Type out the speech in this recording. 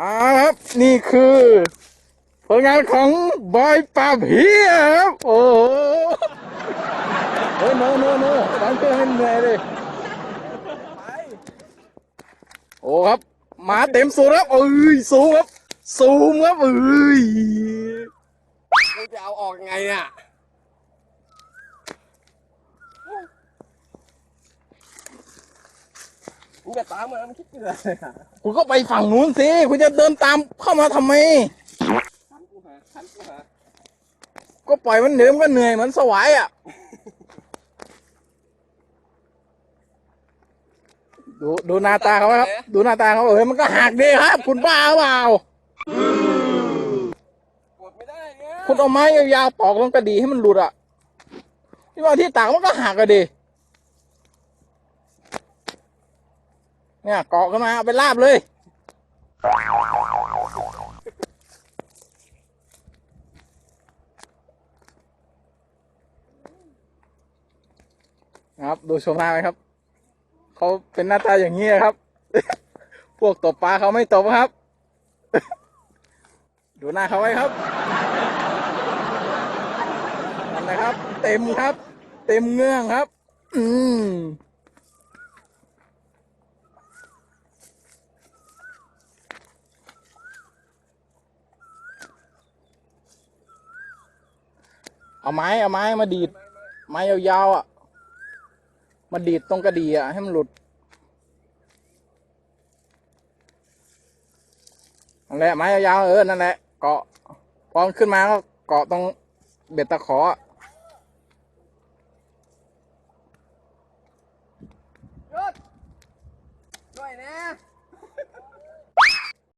อ่าครับนี่คือ ผลงานของบอยปราบเฮียครับ โอ้โหเฮ้ยโนโนโนร้านเพื่อนให้เหนื่อยเลยโอ้ครับมาเต็มสูงครับเอ้ยสูงครับ สูงครับเอ้ยจะเอาออกไงเนี่ย มึงจะตามมามันคิดเกลือเลยอะคุณก็ไปฝั่งนู้นสิคุณจะเดินตามเข้ามาทำไม ทันกูหาทันกูหาก็ปล่อยมันเดิมก็เหนื่อยเหมือนสวายอะ ดูดูหน้าตาเขาครับ ดูหน้าตาเขาเอ้ยมันก็หักดีครับ คุณบ้าเปล่า กดไม่ได้เนี่ยคุณเอาไม้ยาวๆปอกลงกระดีให้มันหลุดอะที่ว่าที่ตากมันก็หักอะดิ เนี่ยเกาะขึ้นมาเอาไปลาบเลย ครับ ดูชมหน้าไหมครับ เขาเป็นหน้าตาอย่างนี้ครับ พวกตบปลาเขาไม่ตบครับ ดูหน้าเขาไว้ครับนั่นนะครับ เต็มครับ เต็มเงื่องครับ อืม เอาไม้เอาไม้มาดีด ไม้ยาวๆอะ มาดีดตรงกระดีอะให้มันหลุดนั่นแหละไม้ยาวๆเออนั่นแหละเกาะพอขึ้นมาก็เกาะตรงเบ็ดตะขอหยุดด้วยนะ